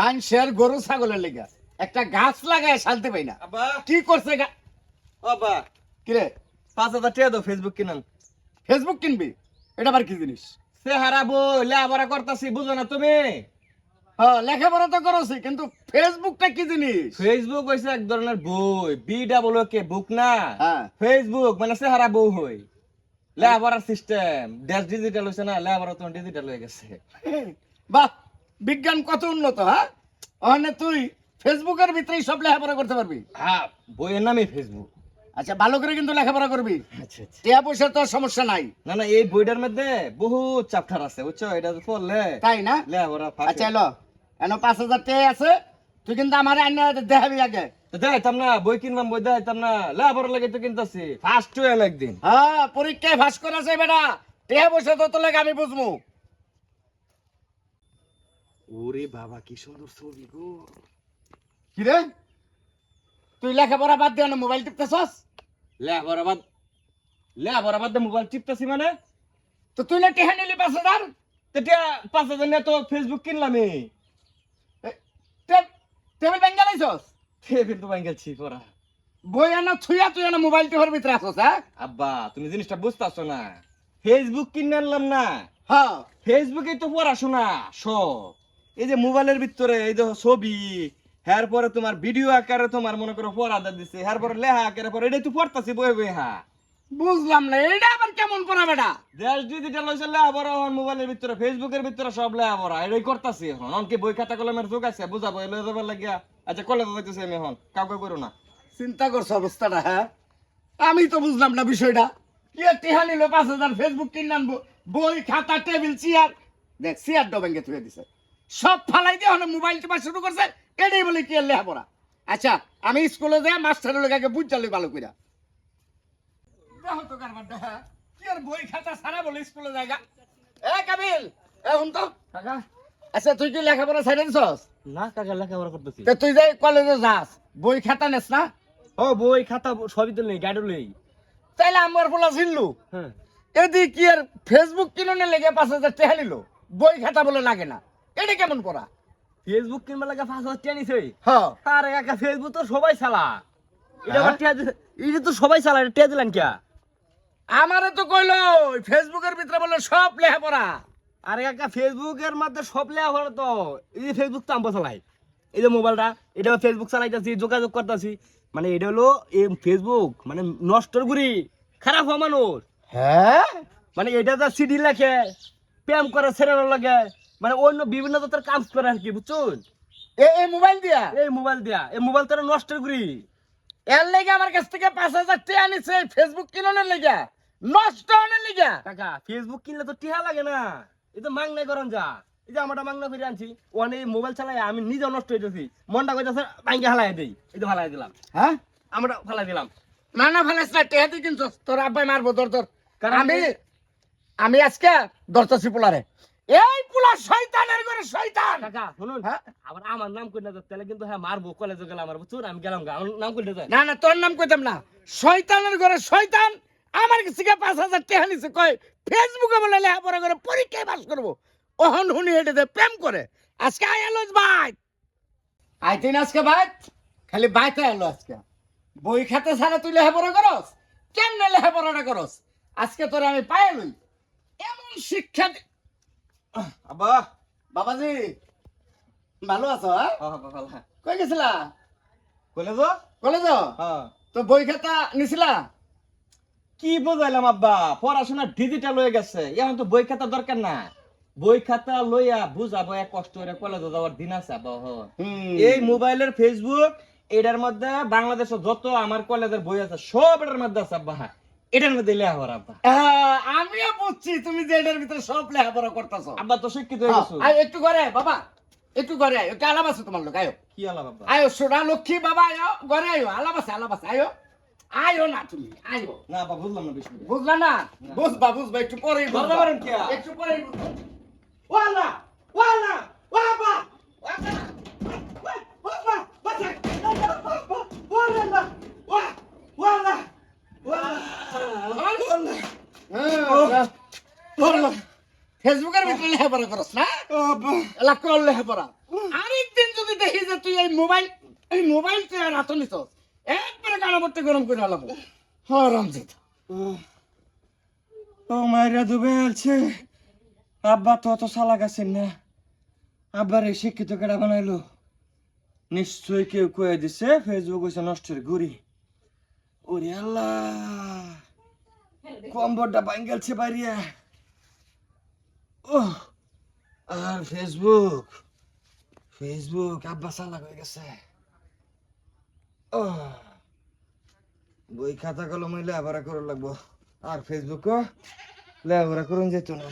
মানুষের গরু ছাগলের লেগে। একটা গাছ লাগায় শান্তি পাই না। কি করছে কিরে? পাঁচ হাজার টাকা দাও ফেসবুক কিনান। ফেসবুক কিনবি? এটা আবার কি জিনিস? সে হারাবো লেখাপড়া করতাছি বুঝো না তুমি? হ্যাঁ লেখাপড়া তো করছি কিন্তু ফেসবুকটা কি জিনিস? ফেসবুক হইছে এক ধরনের বই বি ডাবল কে বুক না? হ্যাঁ। ফেসবুক মানে চেহারা বউ হই। লেখাপড়ার সিস্টেম দেশ ডিজিটাল হইছে না লেখাপড়া তো ডিজিটাল হয়ে গেছে। বাহ! বিজ্ঞান কত উন্নত হ্যাঁ? ওখানে তুই ফেসবুকের ভিতরেই সব লেখাপড়া করতে পারবি? হ্যাঁ বইয়ের নামই ফেসবুক। আচ্ছা ভালো করে কিন্তু লেখাপড়া করবি। আচ্ছা আচ্ছা। টিয়া পয়সা তো সমস্যা নাই। না না এই বইটার মধ্যে বহুত চ্যাপ্টার আছে বুঝছ? এটা পড়লে তাই না? লেখাপড়া আচ্ছা এলো। এনো পাঁচ হাজার টাকা আছে। তুই কিন্তু আমার আইন দেখাবি আগে। দেখাইতাম না বই কিনলাম বই দেখাইতাম না লেখাপড়া লাগে তো কিনতেছি। ফার্স্ট হয়ে একদিন। হ্যাঁ পরীক্ষায় ভাস করেছে বেটা। টিয়া পয়সা তো তোলে আমি বুঝব ওরে বাবা কি সুন্দর ছবি গো। কি রে তুই লেখাপড়া বাদ দিয়ে মোবাইল টিপতেছস? লেখাপড়া বাদ লেখাপড়া বাদ দিয়ে মোবাইল টিপতেছি মানে? তো তুই না টেহা নিলি পাঁচ হাজার? তেতিয়া পাঁচ হাজার নিয়ে তো ফেসবুক কিনলামই। টেবিল ব্যাংক গেলাইছস ফের তো গেছি পড়া। বই আনা তুই আনা মোবাইল টিপার ভিতরে আসছ হ্যাঁ? আব্বা তুমি জিনিসটা বুঝতেছো না। ফেসবুক কিনে আনলাম না। হ্যাঁ। ফেসবুকে তো পড়াশোনা সব। এই যে মোবাইলের ভিতরে এই যে ছবি হ্যার পরে তোমার ভিডিও আকারে তোমার মনে করো পড়াদা দিছে হ্যার পরে লেহা আকারে পরে এটাই তো পড়তাছি বই বই হা। বুঝলাম না এটা আবার কেমন পড়া বেটা? দেশ ডিজিটাল হয়েছে লেহাপড়া এখন মোবাইলের ভিতরে ফেসবুকের ভিতরে সব লেহাপড়া এটাই করতাছি এখন। অনকে বই খাতা কলমের যুগ আছে বুঝাবো এলো যাবার লাগিয়া। আচ্ছা কলেজে যাইতেছি আমি এখন কাউকে করো না। চিন্তা করছ অবস্থাটা হ্যাঁ? আমি তো বুঝলাম না বিষয়টা। কি আর টেহা নিল পাঁচ হাজার ফেসবুক কিনে আনব বই খাতা টেবিল চেয়ার। দেখ চেয়ার ডবেঙ্গে তুলে দিছে। সব ফালাই দিয়ে হলে মোবাইল টিপা শুরু করছে এটাই বলে কি লেখাপড়া? আচ্ছা আমি স্কুলে যাই মাস্টারের লোকাকে বুঝালি ভালো কইরা। দেখো তো কারবারটা হ্যাঁ কি আর বই খাতা সারা বলে স্কুলে জায়গা? এ কাবিল এখন তো। কাকা। আচ্ছা তুই কি লেখাপড়া ছাড়ে দিছস? না কাকা লেখাপড়া করতেছি। তা তুই যাই কলেজে যাস বই খাতা নেস না? ও বই খাতা সবই তো নেই গাড়ি নেই। তাইলে আমার পোলা ছিললু হ্যাঁ। এদি কি আর ফেসবুক কিনে লেগে পাঁচ হাজার টাকা নিল? বই খাতা বলে লাগে না। এটা কেমন করা ফেসবুক কিনবা লাগে পাঁচ হাজার টাকা নিছে। হ্যাঁ। আরে কাকা ফেসবুক তো সবাই চালা। এটা হ্যাঁ? এটা তো সবাই চালা এটা টিয়া দিলেন কিয়া আমারে তো কইলো ফেসবুকের ভিতরে বলে সব লেখা পড়া আরে কাকা ফেসবুকের মধ্যে সব লেখা হলো তো। এই যে ফেসবুক তো আমরা চালাই। এই যে মোবাইলটা এটা ফেসবুক চালাইতেছি যোগাযোগ করতেছি। মানে এটা হলো এই ফেসবুক মানে নষ্টর গুড়ি খারাপ হওয়া মানুষ। হ্যাঁ? মানে এটা তো সিডি লেখে প্রেম করে ছেড়ানো লাগে। মানে অন্য বিভিন্ন জাতের কাজ করে আর কি বুঝছুন? এ এই মোবাইল দিয়া? এই মোবাইল দিয়া এই মোবাইল তো নষ্টের গুড়ি এর লেগে আমার কাছ থেকে পাঁচ হাজার টাকা নিছে ফেসবুক কিনে লেগে। নষ্ট হনের লেগে। কাকা ফেসবুক কিনলে তো টিহা লাগে না। এই তো মাংনাই করন যা। এই যে আমারটা মাংনা করে আনছি ওখানে মোবাইল চালাই আমি নিজে নষ্ট হয়ে যাচ্ছি মনটা কইতাছে ভাঙ্গে হালাই দেই। এই তো হালাই দিলাম। হ্যাঁ? আমরা ফালাই দিলাম। না না ফেলাস না টেহা তুই কিনছস। তোর আব্বাই মারবো দর দর কারণ আমি আমি- আমি আজকে দরতাছি পোলারে। এই পোলা শয়তানের করে শয়তান! কাকা শুনুন হ্যাঁ? আবার আমার নাম করে না তাহলে কিন্তু হ্যাঁ মারবো কলেজে গেলাম আর বুঝছুন? আমি গেলাম গা আমার নাম করে যায়। না না তোর নাম কইতাম না। শয়তানের ঘরে শয়তান আমার কাছে থেকে পাঁচ হাজার টাকা নিছে কয় ফেসবুকে বলে লেখাপড়া করে পরীক্ষায় পাস করব। অহন হুনি হেঁটে প্রেম করে। আজকে আয় এলো ভাই আইতে না আজকে ভাই খালি বাইতে এলো আজকে। বই খাতে ছাড়া তুই লেখাপড়া করস? কেমনে লেখাপড়াটা করস? আজকে তোরে আমি পায়ে লই। এমন শিক্ষা দি- আব্বা। বাবাজি ভালো আছো হ্যাঁ? কই গেছিলা? কলেজ কলেজ হ্যাঁ তো বই খাতা নিছিলা? কি বুঝাইলাম আব্বা পড়াশোনা ডিজিটাল হয়ে গেছে এখন তো বই খাতা দরকার না বই খাতা লইয়া বুঝাবো এক কষ্ট করে কলেজে যাওয়ার দিন আছে আব্বা এই মোবাইলের ফেসবুক এটার মধ্যে বাংলাদেশের যত আমার কলেজের বই আছে সব এটার মধ্যে আছে আব্বা। এটার মধ্যে লেখা হওয়ার আব্বা। হ্যাঁ, আমিও বুঝছি তুমি যে এটার ভিতরে সব লেখাপড়া করতেছো। আব্বা তো শিক্ষিত হয়ে গেছো। আয় একটু করে বাবা। একটু করে আয় একটু আলাপ আছে তোমার লোক আয়ো। কি আলাপ আব্বা? আয়ো সোনা লক্ষ্মী বাবা আয়ো ঘরে আয়ো আলাপ আছে আলাপ আছে আয়ো। আয়ো না তুমি আয়ো। না আব্বা বুঝলাম না বেশি বুঝলা না? বুঝবা বুঝবা একটু পরেই বুঝবা। পারেন কি আর? একটু পরেই বুঝবা। ওয়ালা ওয়ালা ওয়াবা ফেসবুকের ভিতরে লেখাপড়া করস না? এলা কর লেখাপড়া আরেকদিন দেখি যে তুই এই মোবাইল এই মোবাইল তুই আর হাতে নিছ একবারে কানা পড়তে গরম করে আলাবো হরাম যেতা ও মায়েরা ডুবে আছে আব্বা তো অত সালা গেছেন না। আব্বার এই শিক্ষিত কেটা বানাইলো? নিশ্চয়ই কেউ কয়ে দিছে ফেসবুক হয়েছে নষ্টের ঘুরি ওরে আল্লাহ কম্বরটা বাঙ্গালছে বাইরিয়া ও আর ফেসবুক ফেসবুক আব্বা সালা হয়ে গেছে। বই খাতা কলম লেখাপড়া করা লাগবো। আর ফেসবুকও লেবরা করুন যেত না।